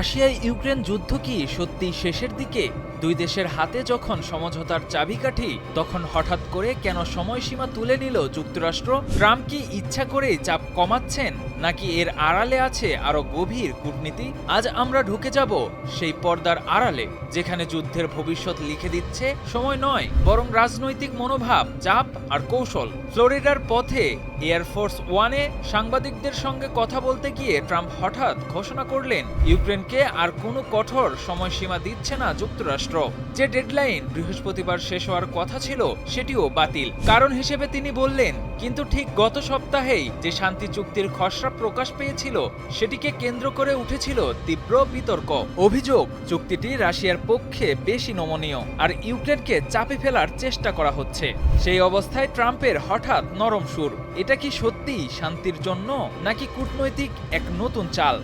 Russia Ukraine যুদ্ধ কি সত্যি শেষের দিকে? দুই দেশের হাতে যখন সমঝোতার চাবিকাঠি, তখন হঠাৎ করে কেন সময়সীমা তুলে নিল যুক্তরাষ্ট্র? ট্রাম্প কি ইচ্ছা করেই চাপ কমাচ্ছেন, নাকি এর আড়ালে আছে আরও গভীর কূটনীতি? আজ আমরা ঢুকে যাব সেই পর্দার আড়ালে, যেখানে যুদ্ধের ভবিষ্যৎ লিখে দিচ্ছে, সময় নয়, বরং রাজনৈতিক মনোভাব, চাপ আর কৌশল। ফ্লোরিডার পথে এয়ারফোর্স ওয়ানে সাংবাদিকদের সঙ্গে কথা বলতে গিয়ে ট্রাম্প হঠাৎ ঘোষণা করলেন, ইউক্রেনকে আর কোনো কঠোর সময়সীমা দিচ্ছে না যুক্তরাষ্ট্র। যে ডেডলাইন বৃহস্পতিবার শেষ হওয়ার কথা ছিল, সেটিও বাতিল। কারণ হিসেবে তিনি বললেন, কিন্তু ঠিক গত সপ্তাহেই যে শান্তি চুক্তির খসড়া প্রকাশ পেয়েছিল, সেটিকে কেন্দ্র করে উঠেছিল তীব্র বিতর্ক। অভিযোগ, চুক্তিটি রাশিয়ার পক্ষে বেশি নমনীয়, আর ইউক্রেনকে চাপে ফেলার চেষ্টা করা হচ্ছে। সেই অবস্থায় ট্রাম্পের হঠাৎ নরম সুর। এটা কি সত্যি শান্তির জন্য, নাকি কূটনৈতিক এক নতুন চাল?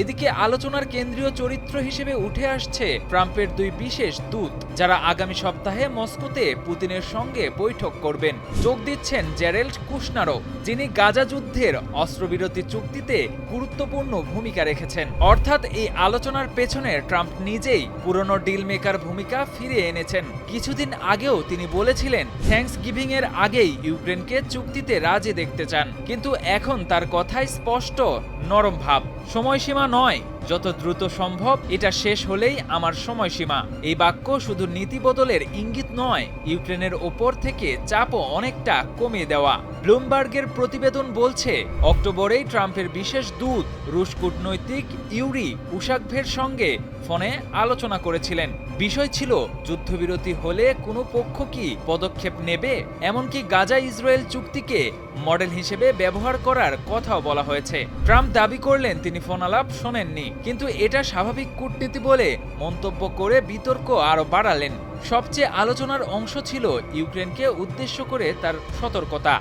এদিকে আলোচনার কেন্দ্রীয় চরিত্র হিসেবে উঠে আসছে ট্রাম্পের দুই বিশেষ দূত। যারা আগামী সপ্তাহে মস্কোতে পুতিনের সঙ্গে বৈঠক করবেন, যোগ দিচ্ছেন জেরেল্ড কুশনারো যিনি গাজা যুদ্ধের অস্ত্রবিরতি চুক্তিতে গুরুত্বপূর্ণ ভূমিকা রেখেছেন। অর্থাৎ এই আলোচনার পেছনে ট্রাম্প নিজেই পুরনো ডিল মেকার ভূমিকা ফিরে এনেছেন। কিছুদিন আগেও তিনি বলেছিলেন থ্যাঙ্কস গিভিং এর আগেই ইউক্রেনকে চুক্তিতে রাজি দেখতে চান। কিন্তু এখন তার কথায় স্পষ্ট নরম ভাব। সময়সীমা নয় যত দ্রুত সম্ভব, এটা শেষ হলেই আমার সময়সীমা। এই বাক্য শুধু নীতি বদলের ইঙ্গিত নয়, ইউক্রেনের ওপর থেকে চাপও অনেকটা কমিয়ে দেওয়া। ব্লুমবার্গের প্রতিবেদন বলছে, অক্টোবরেই ট্রাম্পের বিশেষ দূত, রুশ কূটনৈতিক ইউরি উশাকভের সঙ্গে ফোনে আলোচনা করেছিলেন। বিষয় ছিল, যুদ্ধবিরতি হলে কোনো পক্ষ কি পদক্ষেপ নেবে? এমনকি গাজা ইসরায়েল চুক্তিকে মডেল হিসেবে ব্যবহার করার কথাও বলা হয়েছে। ট্রাম্প দাবি করলেন, তিনি ফোনালাপ শোনেননি। কিন্তু এটা স্বাভাবিক কূটনীতি বলে মন্তব্য করে বিতর্ক আরও বাড়ালেন। সবচেয়ে আলোচনার অংশ ছিল ইউক্রেনকে উদ্দেশ্য করে তার সতর্কতা।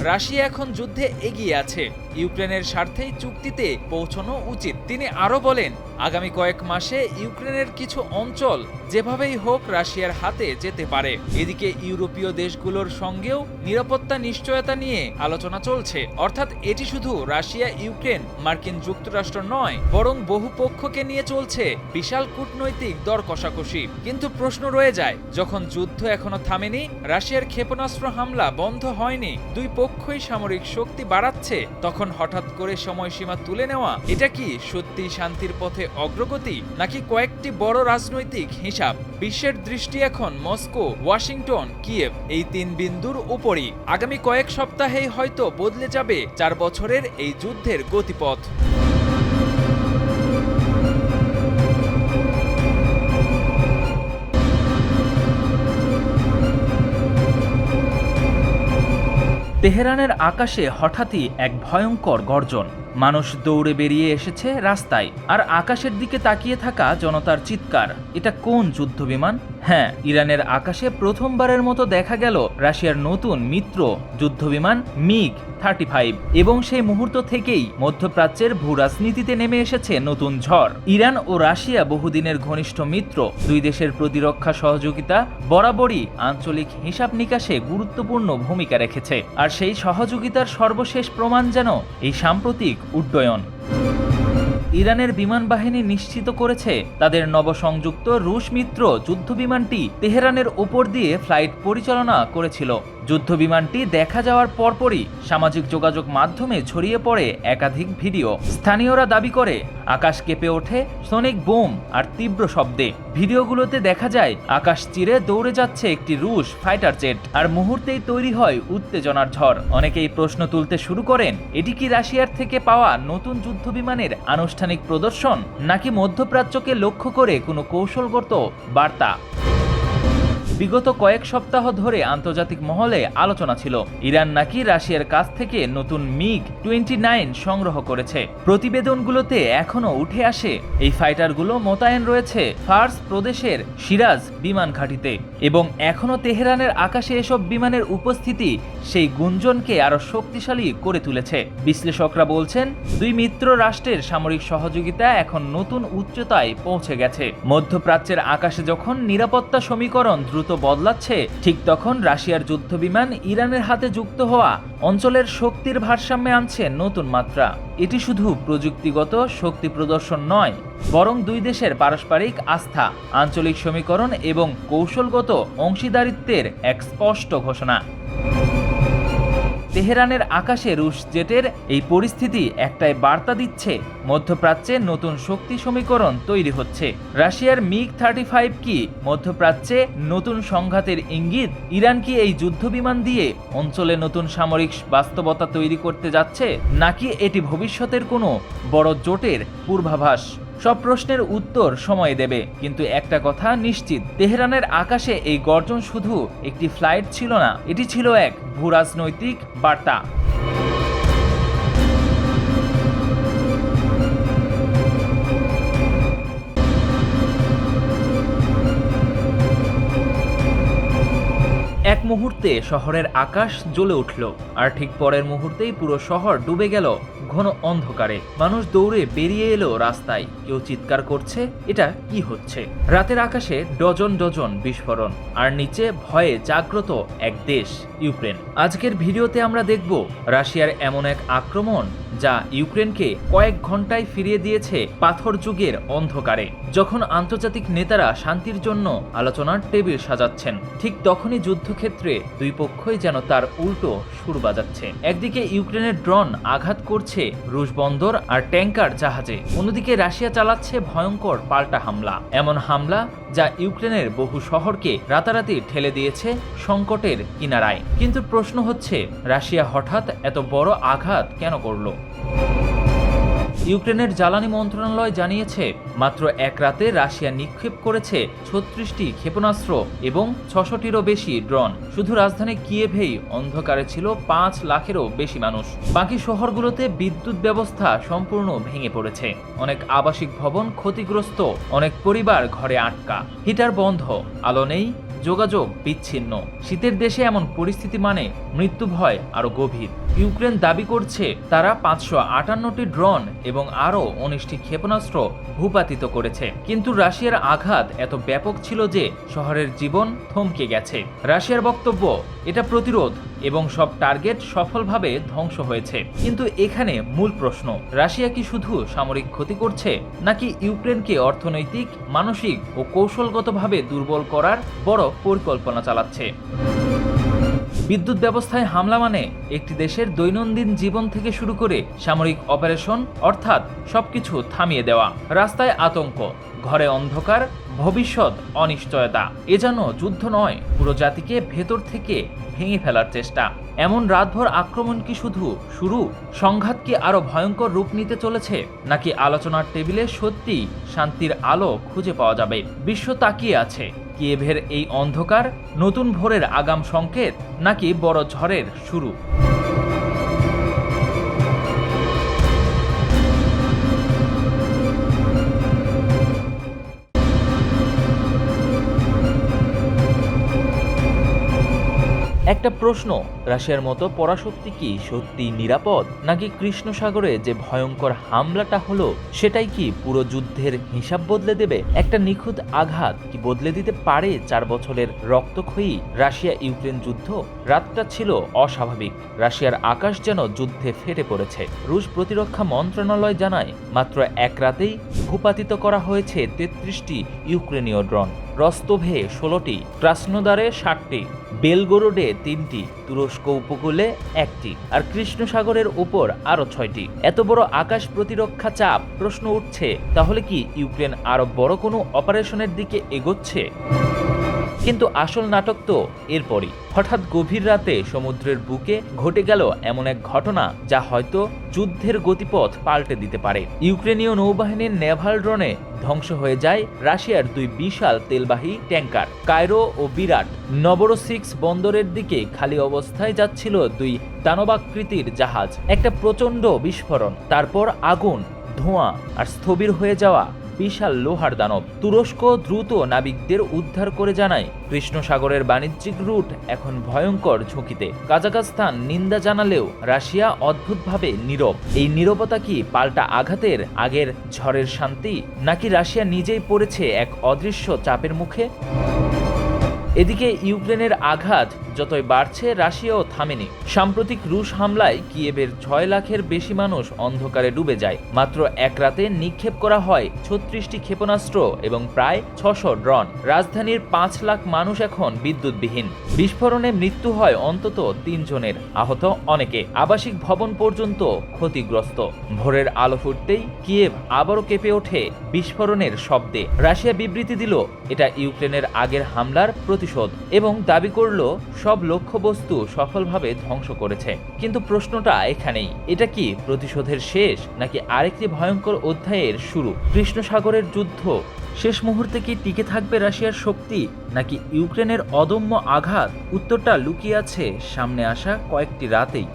রাশিয়া এখন যুদ্ধে এগিয়ে আছে। ইউক্রেনের স্বার্থেই চুক্তিতে পৌঁছানো উচিত। তিনি আরও বলেন, আগামী কয়েক মাসে ইউক্রেনের কিছু অঞ্চল যেভাবেই হোক রাশিয়ার হাতে যেতে পারে। এদিকে ইউরোপীয় দেশগুলোর সঙ্গেও নিরাপত্তা নিশ্চয়তা নিয়ে আলোচনা চলছে। অর্থাৎ এটি শুধু রাশিয়া, ইউক্রেন, মার্কিন যুক্তরাষ্ট্র নয়, বরং বহু পক্ষকে নিয়ে চলছে বিশাল কূটনৈতিক দর কষাকষি। কিন্তু প্রশ্ন রয়ে যায়, যখন যুদ্ধ এখনও থামেনি, রাশিয়ার ক্ষেপণাস্ত্র হামলা বন্ধ হয়নি, দুই পক্ষই সামরিক শক্তি বাড়াচ্ছে, তখন হঠাৎ করে সময়সীমা তুলে নেওয়া, এটা কি সত্যি শান্তির পথে অগ্রগতি নাকি কয়েকটি বড় রাজনৈতিক হিসাব? বিশ্বের দৃষ্টি এখন মস্কো, ওয়াশিংটন, কিয়েভ। এই তিন বিন্দুর উপরই আগামী কয়েক সপ্তাহেই হয়তো বদলে যাবে চার বছরের এই যুদ্ধের গতিপথ। তেহরানের আকাশে হঠাৎই এক ভয়ঙ্কর গর্জন। মানুষ দৌড়ে বেরিয়ে এসেছে রাস্তায়। আর আকাশের দিকে তাকিয়ে থাকা জনতার চিৎকার, এটা কোন যুদ্ধবিমান? হ্যাঁ ইরানের আকাশে প্রথমবারের মতো দেখা গেল রাশিয়ার নতুন মিত্র যুদ্ধবিমান মিগ। Thirty five. এবং সেই মুহূর্ত থেকেই মধ্যপ্রাচ্যের ভূ রাজনীতিতে নেমে এসেছে নতুন ঝড়। ইরান ও রাশিয়া বহুদিনের ঘনিষ্ঠ মিত্র। দুই দেশের প্রতিরক্ষা সহযোগিতা বরাবরই আঞ্চলিক হিসাব নিকাশে গুরুত্বপূর্ণ ভূমিকা রেখেছে। আর সেই সহযোগিতার সর্বশেষ প্রমাণ যেন এই সাম্প্রতিক উড্ডয়ন। ইরানের বিমান বাহিনী নিশ্চিত করেছে তাদের নবসংযুক্ত রুশ মিত্র যুদ্ধবিমানটি তেহরানের ওপর দিয়ে ফ্লাইট পরিচালনা করেছিল। যুদ্ধবিমানটি দেখা যাওয়ার পরপরই সামাজিক যোগাযোগ মাধ্যমে ছড়িয়ে পড়ে একাধিক ভিডিও। স্থানীয়রা দাবি করে, আকাশ কেঁপে ওঠে, সনিক বোম আর তীব্র শব্দে। ভিডিওগুলোতে দেখা যায়, আকাশ চিরে দৌড়ে যাচ্ছে একটি রুশ ফাইটার জেট আর মুহূর্তেই তৈরি হয় উত্তেজনার ঝড়। অনেকেই প্রশ্ন তুলতে শুরু করেন, এটি কি রাশিয়ার থেকে পাওয়া নতুন যুদ্ধ বিমানের আনুষ্ঠানিক প্রদর্শন নাকি মধ্যপ্রাচ্যকে লক্ষ্য করে কোনো কৌশলগত বার্তা? বিগত কয়েক সপ্তাহ ধরে আন্তর্জাতিক মহলে আলোচনা ছিল। ইরান নাকি রাশিয়ার কাছ থেকে নতুন মিগ টোয়েন্টি নাইন সংগ্রহ করেছে। প্রতিবেদনগুলোতে এখনও উঠে আসে, এই ফাইটারগুলো মোতায়েন রয়েছে ফার্স প্রদেশের সিরাজ বিমান ঘাঁটিতে। এবং এখনও তেহরানের আকাশে এসব বিমানের উপস্থিতি সেই গুঞ্জনকে আরও শক্তিশালী করে তুলেছে। বিশ্লেষকরা বলছেন, দুই মিত্র রাষ্ট্রের সামরিক সহযোগিতা এখন নতুন উচ্চতায় পৌঁছে গেছে। মধ্যপ্রাচ্যের আকাশে যখন নিরাপত্তা সমীকরণ দ্রুত বদলাচ্ছে, ঠিক তখন রাশিয়ার যুদ্ধবিমান ইরানের হাতে যুক্ত হওয়া অঞ্চলের শক্তির ভারসাম্যে আনছে নতুন মাত্রা। এটি শুধু প্রযুক্তিগত শক্তি প্রদর্শন নয়, বরং দুই দেশের পারস্পরিক আস্থা, আঞ্চলিক সমীকরণ এবং কৌশলগত অংশীদারিত্বের এক স্পষ্ট ঘোষণা। তেহরানের আকাশে রুশ জেটের এই পরিস্থিতি একটাই বার্তা দিচ্ছে। মধ্যপ্রাচ্যে নতুন শক্তি সমীকরণ তৈরি হচ্ছে। রাশিয়ার মিগ থার্টি ফাইভ কি মধ্যপ্রাচ্যে নতুন সংঘাতের ইঙ্গিত? ইরান কি এই যুদ্ধবিমান দিয়ে অঞ্চলে নতুন সামরিক বাস্তবতা তৈরি করতে যাচ্ছে? নাকি এটি ভবিষ্যতের কোনো বড় জোটের পূর্বাভাস? সব প্রশ্নের উত্তর সময় দেবে। কিন্তু একটা কথা নিশ্চিত, তেহরানের আকাশে এই গর্জন শুধু একটি ফ্লাইট ছিল না, এটি ছিল এক ভূরাজনৈতিক বার্তা। এক মুহূর্তে শহরের আকাশ জ্বলে উঠল। আর ঠিক পরের মুহূর্তেই পুরো শহর ডুবে গেল ঘন অন্ধকারে। মানুষ দৌড়ে বেরিয়ে এলো রাস্তায়। কেউ চিৎকার করছে, এটা কি হচ্ছে? রাতের আকাশে ডজন ডজন বিস্ফোরণ, আর নিচে ভয়ে জাগ্রত এক দেশ, ইউক্রেন। আজকের ভিডিওতে আমরা দেখব রাশিয়ার এমন এক আক্রমণ যা ইউক্রেনকে কয়েক ঘন্টায় ফিরিয়ে দিয়েছে পাথর যুগের অন্ধকারে। যখন আন্তর্জাতিক নেতারা শান্তির জন্য আলোচনার টেবিল সাজাচ্ছেন, ঠিক তখনই যুদ্ধক্ষেত্রে দুই পক্ষই যেন তার উল্টো সুর বাজাচ্ছে। একদিকে ইউক্রেনের ড্রোন আঘাত করছে রুশ বন্দর আর ট্যাঙ্কার জাহাজে। অন্যদিকে রাশিয়া চালাচ্ছে ভয়ঙ্কর পাল্টা হামলা। এমন হামলা যা ইউক্রেনের বহু শহরকে রাতারাতি ঠেলে দিয়েছে সংকটের কিনারায়। কিন্তু প্রশ্ন হচ্ছে, রাশিয়া হঠাৎ এত বড় আঘাত কেন করল? ইউক্রেনের জ্বালানি মন্ত্রণালয় জানিয়েছে, মাত্র এক রাতে রাশিয়া নিক্ষেপ করেছে ছত্রিশটি ক্ষেপণাস্ত্র এবং ছশোটিরও বেশি ড্রোন। শুধু রাজধানী কিয়েভেই অন্ধকারে ছিল পাঁচ লাখেরও বেশি মানুষ। বাকি শহরগুলোতে বিদ্যুৎ ব্যবস্থা সম্পূর্ণ ভেঙে পড়েছে। অনেক আবাসিক ভবন ক্ষতিগ্রস্ত, অনেক পরিবার ঘরে আটকা। হিটার বন্ধ, আলো নেই যোগাযোগ বিচ্ছিন্ন। শীতের দেশে এমন পরিস্থিতি মানে মৃত্যু ভয় আরও গভীর। ইউক্রেন দাবি করছে তারা পাঁচশো আটান্নটি ড্রোন এবং আরও উনিশটি ক্ষেপণাস্ত্র ভূপাতিত করেছে। কিন্তু রাশিয়ার আঘাত এত ব্যাপক ছিল যে শহরের জীবন থমকে গেছে। রাশিয়ার বক্তব্য, এটা প্রতিরোধ এবং সব টার্গেট সফলভাবে ধ্বংস হয়েছে। কিন্তু এখানে মূল প্রশ্ন, রাশিয়া কি শুধু সামরিক ক্ষতি করছে, নাকি ইউক্রেনকে অর্থনৈতিক, মানসিক ও কৌশলগতভাবে দুর্বল করার বড় পরিকল্পনা চালাচ্ছে? বিদ্যুৎ ব্যবস্থায় হামলা মানে একটি দেশের দৈনন্দিন জীবন থেকে শুরু করে সামরিক অপারেশন, অর্থাৎ সবকিছু থামিয়ে দেওয়া। রাস্তায় আতঙ্ক, ঘরে অন্ধকার, ভবিষ্যৎ অনিশ্চয়তা। এ যেন যুদ্ধ নয়, পুরো জাতিকে ভেতর থেকে ভেঙে ফেলার চেষ্টা। এমন রাতভর আক্রমণ কি শুধু শুরু, সংঘাত কি আরও ভয়ঙ্কর রূপ নিতে চলেছে, নাকি আলোচনার টেবিলে সত্যি শান্তির আলো খুঁজে পাওয়া যাবে? বিশ্ব তাকিয়ে আছে। কিয়েভের এই অন্ধকার নতুন ভোরের আগাম সংকেত নাকি বড় ঝড়ের শুরু? একটা প্রশ্ন, রাশিয়ার মতো পরাশক্তি কি সত্যি নিরাপদ? নাকি কৃষ্ণ সাগরে যে ভয়ঙ্কর হামলাটা হলো, সেটাই কি পুরো যুদ্ধের হিসাব বদলে দেবে? একটা নিখুঁত আঘাত কি বদলে দিতে পারে চার বছরের রক্তক্ষয়ী রাশিয়া ইউক্রেন যুদ্ধ? রাতটা ছিল অস্বাভাবিক। রাশিয়ার আকাশ যেন যুদ্ধে ফেটে পড়েছে। রুশ প্রতিরক্ষা মন্ত্রণালয় জানায়, মাত্র এক রাতেই ভূপাতিত করা হয়েছে তেত্রিশটি ইউক্রেনীয় ড্রোন। রস্তভে ষোলোটি ক্রাসনোদারে ষাটটি, বেলগোরোডে তিনটি, তুরস্ক উপকূলে একটি আর কৃষ্ণসাগরের উপর আরও ছয়টি। এত বড় আকাশ প্রতিরক্ষা চাপ প্রশ্ন উঠছে, তাহলে কি ইউক্রেন আরও বড় কোনো অপারেশনের দিকে এগোচ্ছে? কিন্তু আসল নাটক তো এরপরই। হঠাৎ গভীর রাতে সমুদ্রের বুকে ঘটে গেল এমন এক ঘটনা যা হয়তো যুদ্ধের গতিপথ পাল্টে দিতে পারে। ইউক্রেনীয় নৌবাহিনীর নেভাল ড্রোনে ধ্বংস হয়ে যায় রাশিয়ার দুই বিশাল তেলবাহী ট্যাঙ্কার। কায়রো ও বিরাট নবরোসিক্স বন্দরের দিকে খালি অবস্থায় যাচ্ছিল দুই দানবাকৃতির জাহাজ। একটা প্রচণ্ড বিস্ফোরণ, তারপর আগুন, ধোঁয়া আর স্থবির হয়ে যাওয়া বিশাল লোহার দানব। তুরস্ক দ্রুত নাবিকদের উদ্ধার করে জানায় কৃষ্ণ সাগরের বাণিজ্যিক রুট এখন ভয়ঙ্কর ঝুঁকিতে। কাজাকাস্তান নিন্দা জানালেও রাশিয়া অদ্ভুতভাবে নীরব। এই নীরবতা কি পাল্টা আঘাতের আগের ঝড়ের শান্তি, নাকি রাশিয়া নিজেই পড়েছে এক অদৃশ্য চাপের মুখে? এদিকে ইউক্রেনের আঘাত যতই বাড়ছে, রাশিয়াও থামেনি। সাম্প্রতিক রুশ হামলায় কিয়েভের ছয় লাখের বেশি মানুষ অন্ধকারে ডুবে যায়। মাত্র এক রাতে নিক্ষেপ করা হয় ছত্রিশটি ক্ষেপণাস্ত্র এবং প্রায় ছশো ড্রোন। রাজধানীর পাঁচ লাখ মানুষ এখন বিদ্যুৎবিহীন। বিস্ফোরণে মৃত্যু হয় অন্তত তিনজনের, আহত অনেকে। আবাসিক ভবন পর্যন্ত ক্ষতিগ্রস্ত। ভোরের আলো ফুটতেই কিয়েভ আবারও কেঁপে ওঠে বিস্ফোরণের শব্দে। রাশিয়া বিবৃতি দিল, এটা ইউক্রেনের আগের হামলার প্রতিশোধ এবং দাবি করল সব লক্ষ্যবস্তু সফলভাবে ধ্বংস করেছে। কিন্তু প্রশ্নটা এখানেই, এটা কি প্রতিশোধের শেষ নাকি আরেকটি ভয়ঙ্কর অধ্যায়ের শুরু? কৃষ্ণ সাগরের যুদ্ধ, শেষ মুহূর্তে কি টিকে থাকবে রাশিয়ার শক্তি নাকি ইউক্রেনের অদম্য আঘাত? উত্তরটা লুকিয়ে আছে সামনে আসা কয়েকটি রাতেই।